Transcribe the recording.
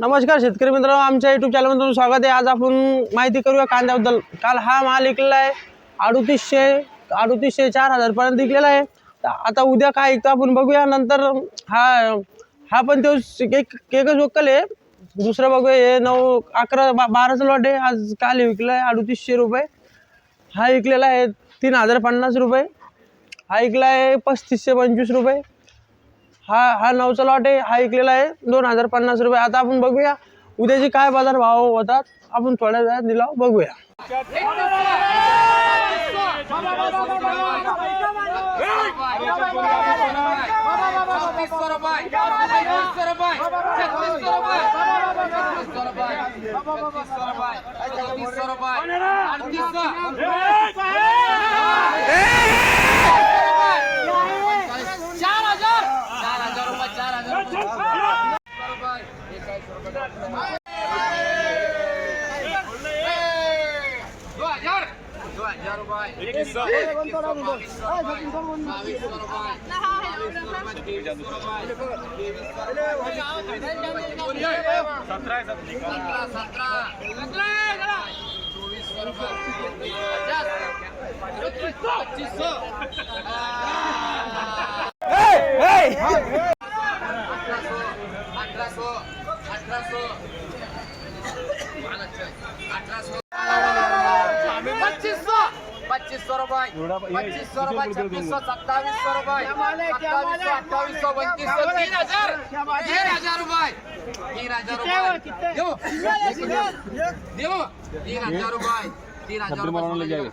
नमस्कार शेतकरी मित्रांनो आमच्या युट्यूब चॅनलमध्ये तुमचं स्वागत आहे. आज आपण माहिती करूया कांद्याबद्दल. काल हा माल विकलेला आहे. अडुतीसशे अडुतीसशे चार हजारपर्यंत विकलेला आहे. आता उद्या काय ऐकतो आपण बघूया. नंतर हा हा पण तो केक केकच वक्कल आहे. दुसरं बघूया. हे नऊ अकरा बा बाराचं लॉट आहे. आज काल विकलं आहे अडुतीसशे रुपये. हा विकलेला आहे तीन हजार पन्नास रुपये. हा विकला आहे पस्तीसशे पंचवीस रुपये. हा हा नऊचा लॉट आहे हा ऐकलेला आहे दोन हजार पन्नास रुपये. आता आपण बघूया उद्याचे काय बाजार भाव होतात आपण थोड्या वेळात निलाव बघूया. चार हजार चार हजार रुपये चार हजार दो सतरा सतरा. चोवीस पच्चीस अठराशे अठराशे पच्चीस सौ पच्चीस सौ रुपये पच्चीस सौ रुपये छब्बीस सौ सत्तावीस सौ रुपये सत्तावीस सौ अट्ठावीस सौ बत्तीस सौ तीन हजार तीन हजार